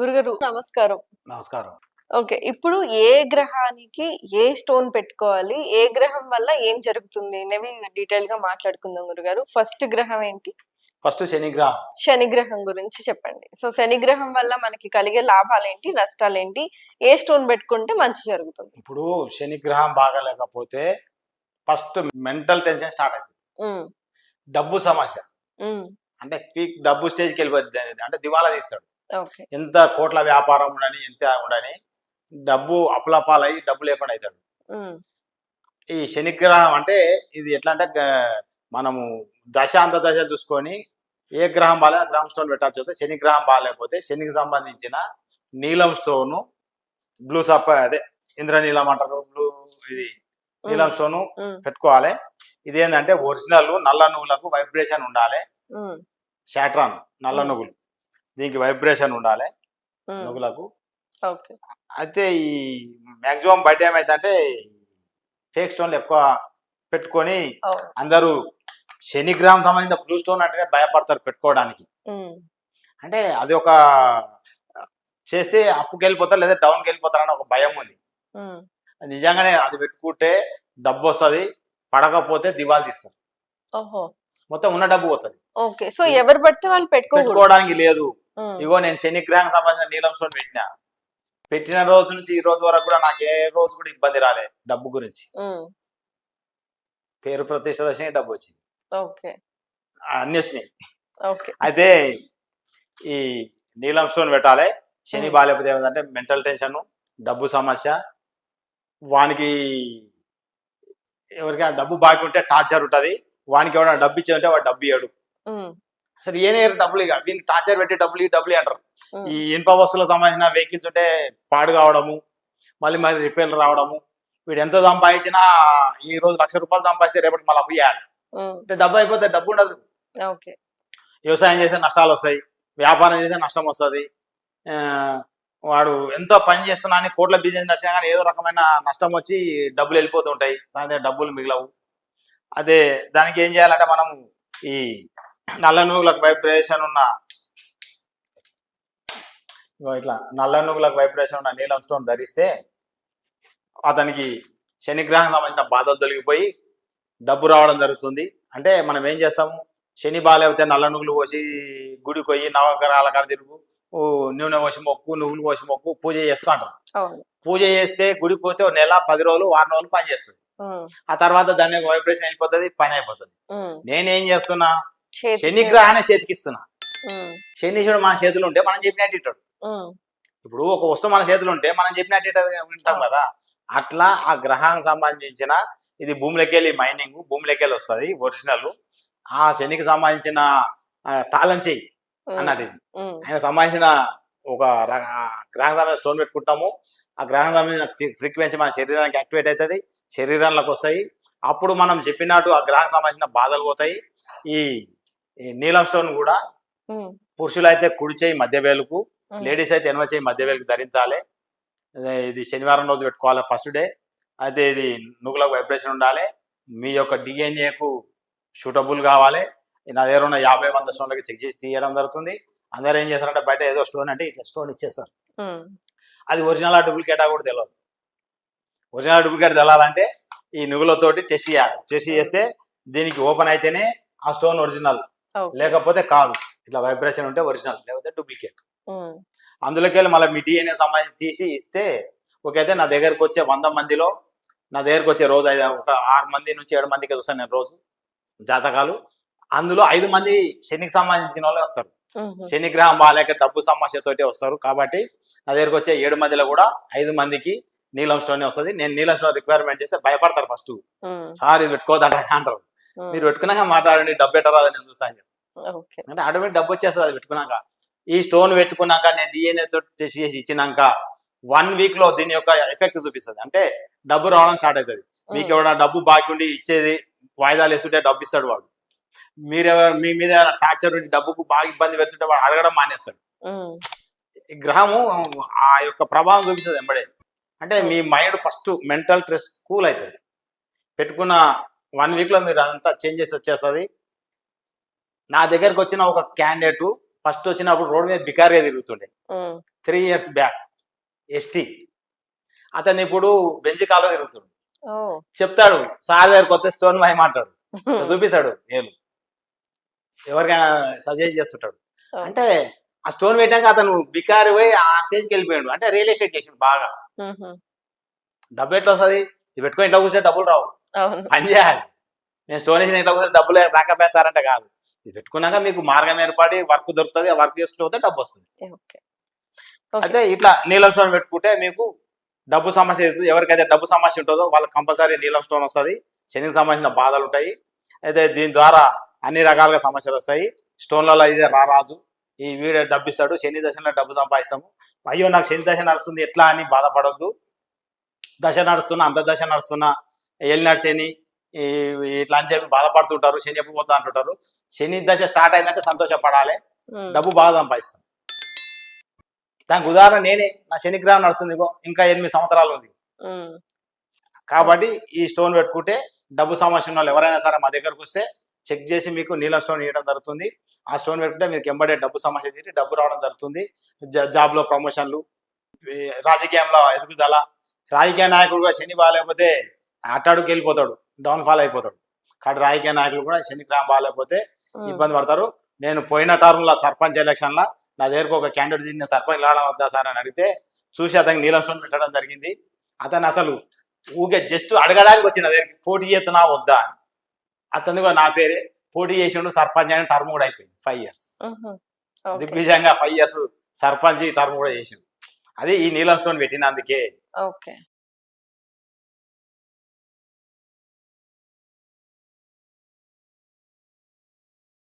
గురుగారు నమస్కారం. నమస్కారం. ఓకే ఇప్పుడు ఏ గ్రహానికి ఏ స్టోన్ పెట్టుకోవాలి? ఏ గ్రహం వల్ల ఏం జరుగుతుంది అనేవి డీటెయిల్గా మాట్లాడుకుందాం గురుగారు. ఫస్ట్ గ్రహం ఏంటి? ఫస్ట్ శనిగ్రహం. శని గ్రహం గురించి చెప్పండి. సో శని గ్రహం వల్ల మనకి కలిగే లాభాలు ఏంటి నష్టాలు ఏంటి ఏ స్టోన్ పెట్టుకుంటే మంచి జరుగుతుంది? ఇప్పుడు శనిగ్రహం బాగా లేకపోతే ఫస్ట్ మెంటల్ టెన్షన్ స్టార్ట్ అవుతుంది డబ్బు సమస్య. అంటే పీక్ డబ్బు స్టేజ్కి వెళ్ళిపోద్ది అంటే దివాలా తీస్తాడు. ఎంత కోట్ల వ్యాపారం ఉండని ఎంత ఉండని డబ్బు అప్పులపాలై డబ్బు లేకుండా అవుతాడు ఈ శనిగ్రహం అంటే ఇది ఎట్లా అంటే మనము దశ అంత దశ చూసుకొని ఏ గ్రహం బాగా గ్రహం స్టోన్ పెట్టాల్సి వస్తే శని గ్రహం బాగాలేకపోతే శనికి సంబంధించిన నీలం స్టోను బ్లూ సప్ప అదే ఇంద్రనీలం అంటారు బ్లూ ఇది నీలం స్టోను పెట్టుకోవాలి. ఇదేంటంటే ఒరిజినల్ నల్ల నువ్వులకు వైబ్రేషన్ ఉండాలి. ఉమ్, శాట్రాన్ నల్ల. నువ్వులు. దీనికి వైబ్రేషన్ ఉండాలి నువ్వులకు అయితే ఈ మాక్సిమం బయట ఏమైందంటే ఫేక్ స్టోన్లు ఎక్కువ పెట్టుకొని అందరూ శనిగ్రహం సంబంధించిన బ్లూ స్టోన్ అంటేనే భయపడతారు పెట్టుకోవడానికి. అంటే అది ఒక చేస్తే అప్పుకి వెళ్ళిపోతారు లేదా డౌన్కి వెళ్ళిపోతారు అని ఒక భయం ఉంది. నిజంగానే అది పెట్టుకుంటే డబ్బు వస్తుంది పడకపోతే దివాలు తీస్తారు. మొత్తం ఉన్న డబ్బు పోతుంది. ఓకే. సో ఎవరు పడితే వాళ్ళు పెట్టుకోవడానికి లేదు. ఇగో నేను శనిగ్రహం సంబంధించిన నీలం స్టోన్ పెట్టిన. పెట్టిన రోజు నుంచి ఈ రోజు వరకు కూడా నాకు ఏ రోజు కూడా ఇబ్బంది రాలే డబ్బు గురించి. పేరు ప్రతిష్ట వచ్చినాయి డబ్బు వచ్చింది. అన్ని వచ్చినాయి. అయితే ఈ నీలం స్టోన్ పెట్టాలి. శని. బాగాలేకపోతే ఏమంటే మెంటల్ టెన్షన్ డబ్బు సమస్య వానికి ఎవరికైనా డబ్బు బాకీ ఉంటే టార్చర్ ఉంటుంది. వానికి ఎవరైనా డబ్బు ఇచ్చేదంటే వాడు డబ్బు ఇవ్వడు అసలు ఏనే డబ్బులు ఇక. వీళ్ళు టార్చర్ పెట్టి డబ్బులు ఈ డబ్బులు అంటారు. ఈ ఇనుప వస్తువులకు సంబంధించిన వెహికల్స్ ఉంటే పాడు కావడము మళ్ళీ మళ్ళీ రిపేర్లు రావడము వీడు ఎంత సంపాదించినా ఈ రోజు లక్ష రూపాయలు సంపాదిస్తే రేపటి మళ్ళీ అప్పు చేయాలి అంటే డబ్బు అయిపోతే డబ్బు ఉండదు. వ్యవసాయం చేస్తే నష్టాలు వస్తాయి వ్యాపారం చేస్తే నష్టం వస్తుంది. ఆ, వాడు ఎంతో పని చేస్తున్నా అని కోట్ల బిజినెస్ నడిచినా కానీ ఏదో రకమైన నష్టం వచ్చి డబ్బులు వెళ్ళిపోతూ ఉంటాయి దాని డబ్బులు మిగలవు. అదే దానికి ఏం చేయాలంటే మనం ఈ నల్ల నువ్వులకు వైబ్రేషన్ ఉన్న ఇట్లా నల్ల నువ్వులకు వైబ్రేషన్ ఉన్న నీలం స్టోన్ ధరిస్తే అతనికి శనిగ్రహం సంబంధించిన బాధలు తొలగిపోయి డబ్బు రావడం జరుగుతుంది. అంటే మనం ఏం చేస్తాము? శని బాగాలేకపోతే నల్ల నువ్వులు పోసి గుడికి పోయి నవగ్రహాల కాడ తిరుగు నూనె పోసి మొక్కు నువ్వులు పోసి మొక్కు పూజ అవును. పూజ చేస్తే గుడికి పోతే ఒక నెల పది రోజులు వారం రోజులు పని చేస్తుంది. ఆ తర్వాత దాని వైబ్రేషన్ వెళ్ళిపోతుంది పని అయిపోతుంది. నేనేం చేస్తున్నా? చేతికి- శని గ్రహాన్ని చేతికిస్తున్నా ఉమ్, శనీశ్వరుడు మన చేతులు ఉంటే మనం చెప్పినట్టు ఇప్పుడు ఒక వస్తువు మన చేతులు ఉంటే మనం చెప్పినట్టు వింటాం కదా. అట్లా ఆ గ్రహానికి సంబంధించిన ఇది భూమిలోకి వెళ్ళి మైనింగ్ భూమిలోకి వెళ్ళి వస్తుంది ఒరిజినల్ ఆ శనికి సంబంధించిన తాళం చెయ్యి అన్నట్టు ఇది. ఆయన సంబంధించిన ఒక గ్రహం సంబంధించిన స్టోన్ పెట్టుకుంటాము. ఆ గ్రహం సంబంధించిన ఫ్రీక్వెన్సీ మన శరీరానికి యాక్టివేట్ అవుతుంది శరీరంలోకి వస్తాయి. అప్పుడు మనం చెప్పినట్టు ఆ గ్రహం సంబంధించిన బాధలు పోతాయి. ఈ నీలం స్టోన్ కూడా పురుషులు అయితే కుడి చేయి మధ్య వేలుకు లేడీస్ అయితే ఎనవ చేయి మధ్య వేలుకు ధరించాలి. ఇది శనివారం రోజు పెట్టుకోవాలి ఫస్ట్ డే అయితే ఇది నువ్వులకు వైబ్రేషన్ ఉండాలి. మీ యొక్క డిఎన్ఏకు సూటబుల్ కావాలి. నా దగ్గర ఉన్న యాభై వంద స్టోన్లకి చెక్ చేసి తీయడం జరుగుతుంది. అందరూ ఏం చేస్తారంటే బయట ఏదో స్టోన్ అంటే ఇట్లా స్టోన్ ఇచ్చేస్తారు. అది ఒరిజినల్ డూప్లికేటా కూడా తెలియదు ఒరిజినల్ డూప్లికేట్ తెలాలంటే ఈ నువ్వులతోటి టెస్ట్ చేయాలి. టెస్ట్ చేస్తే దీనికి ఓపెన్ అయితేనే ఆ స్టోన్ ఒరిజినల్. లేకపోతే కాదు. ఇట్లా వైబ్రేషన్ ఉంటే ఒరిజినల్ లేకపోతే డూప్లికేట్ ఉమ్, అందులోకి వెళ్ళి మళ్ళీ మీ డిఎన్ఏ సంబంధించి తీసి ఇస్తే అయితే నా దగ్గరకు వచ్చే వంద మందిలో నా దగ్గరకు వచ్చే రోజు ఐదు ఒక ఆరు మంది నుంచి ఏడు మందికి చూస్తాను నేను రోజు జాతకాలు. అందులో ఐదు మంది శనికి సంబంధించిన వాళ్ళే వస్తారు. ఉమ్, శని గ్రహం బాగాలేక డబ్బు సమస్యతోటి వస్తారు. కాబట్టి నా దగ్గరకు వచ్చే ఏడు మందిలో కూడా ఐదు మందికి నీలం స్టోన్ వస్తుంది. నేను నీలం స్టోన్ రిక్వైర్మెంట్ చేస్తే భయపడతారు ఫస్ట్ సార్ ఇది ఉమ్, మీరు పెట్టుకున్నాక మాట్లాడండి డబ్బు పెట్టరాదని నేను చెప్తాను. ఓకే. అంటే ఆటోమేటిక్ డబ్బు వచ్చేస్తుంది అది పెట్టుకున్నాక. ఈ స్టోన్ పెట్టుకున్నాక నేను డిఎన్ఏ తో టెస్ట్ చేసి ఇచ్చినాక వన్ వీక్లో దీని యొక్క ఎఫెక్ట్ చూపిస్తుంది. అంటే డబ్బు రావడం స్టార్ట్ అవుతుంది మీకు ఎవరైనా డబ్బు బాకీ ఉండి ఇచ్చేది వాయిదాలు వేస్తుంటే డబ్బు ఇస్తాడు వాడు. మీరు ఎవరు- మీ మీద టార్చర్ ఉండి డబ్బుకు బాగా ఇబ్బంది పెడుతుంటే వాడు అడగడం మానేస్తాడు. గ్రహము ఆ యొక్క ప్రభావం చూపిస్తుంది ఎంబడే. అంటే మీ mind first mental stress cool అవుతుంది పెట్టుకున్న వన్ వీక్లో మీరు అంతా చేంజెస్ వచ్చేస్తుంది. నా దగ్గరకు వచ్చిన ఒక క్యాండిడేట్ ఫస్ట్ వచ్చినప్పుడు రోడ్ మీద బికారిగా తిరుగుతుండే. త్రీ ఇయర్స్ బ్యాక్ ఎస్టీ అతను ఇప్పుడు బెంచ్ కాలో తిరుగుతాడు. చెప్తాడు సార్ దగ్గర కొత్త స్టోన్ అంటాడు. చూపిస్తాడు ఏలు ఎవరికైనా సజెస్ట్ చేస్తుంటాడు. అంటే ఆ స్టోన్ పెట్టాక అతను బికారి పోయి ఆ స్టేజ్కి వెళ్ళిపోయాడు. అంటే రియల్ ఎస్టేట్ చేసిండు బాగా. డబ్బు ఎట్లా వస్తుంది? ఇది పెట్టుకొని ఇంట్లో కూర్చొని డబ్బులు రావు. పని చేయాలి. నేను స్టోన్ వేసిన ఇంట్లో కూర్చొని డబ్బులు రాకపోయేస్తారంటే కాదు. ఇది పెట్టుకున్నాక మీకు మార్గం ఏర్పడి వర్క్ దొరుకుతుంది ఆ వర్క్ చేసుకుంటూ డబ్బు వస్తుంది. అయితే ఇట్లా నీలం స్టోన్ పెట్టుకుంటే మీకు డబ్బు సమస్య. ఎవరికైతే డబ్బు సమస్య ఉంటుందో వాళ్ళకి కంపల్సరీ నీలం స్టోన్ వస్తుంది. శనికి సంబంధించిన బాధలు ఉంటాయి. అయితే దీని ద్వారా అన్ని రకాలుగా సమస్యలు వస్తాయి. స్టోన్లలో ఇదే రారాజు ఈ వీడియో డబ్బు ఇస్తాడు శని దశలో డబ్బు సంపాదిస్తాము. అయ్యో నాకు శని దశ నడుస్తుంది ఎట్లా అని బాధపడొద్దు. దశ నడుస్తున్నా అంత దశ నడుస్తున్నా ఏలినాడు శని ఇట్లా అని చెప్పి బాధపడుతుంటారు శని ఎప్పుడు పోతా అంటుంటారు. శని దశ స్టార్ట్ అయిందంటే సంతోషపడాలి. డబ్బు బాగా సంపాదిస్తాం. దానికి ఉదాహరణ నేనే. నా శనిగ్రహం నడుస్తుంది ఇంకా ఎనిమిది సంవత్సరాలు ఉంది. కాబట్టి ఈ స్టోన్ పెట్టుకుంటే డబ్బు సమస్య ఉన్న వాళ్ళు ఎవరైనా సరే మా దగ్గరకు వస్తే చెక్ చేసి మీకు నీలం స్టోన్ ఇవ్వడం జరుగుతుంది. ఆ స్టోన్ పెట్టుకుంటే మీకు ఎంబడే డబ్బు సమస్య తీరి డబ్బు రావడం జరుగుతుంది. జా- జాబ్లో ప్రమోషన్లు రాజకీయంలో ఎదుగుదల రాజకీయ నాయకుడు కూడా శని బాగాలేకపోతే అట్టాడుకి వెళ్ళిపోతాడు. డౌన్ ఫాల్ అయిపోతాడు. కాబట్టి రాజకీయ నాయకులు కూడా శని గ్రహం బాగాలేకపోతే. ఇబ్బంది పడతారు. నేను పోయిన టర్మ్లో సర్పంచ్ ఎలక్షన్ లా నా దగ్గరకు ఒక క్యాండిడేట్ నేను సర్పంచ్ లాడడం వద్దా సార్ అని అడిగితే చూసి అతనికి నీలం స్టోన్ పెట్టడం జరిగింది. అతను అసలు ఊకే జస్ట్ అడగడానికి వచ్చిన దగ్గరికి పోటీ చేస్తున్నా వద్దా అని. అతను కూడా నా పేరే పోటీ చేసిండు సర్పంచ్ అని టర్మ్ కూడా అయిపోయింది ఫైవ్ ఇయర్స్ దిగ్విజయంగా ఫైవ్ ఇయర్స్ సర్పంచ్ టర్మ్ కూడా చేసిండు. అది ఈ నీలం స్టోన్ పెట్టినందుకే.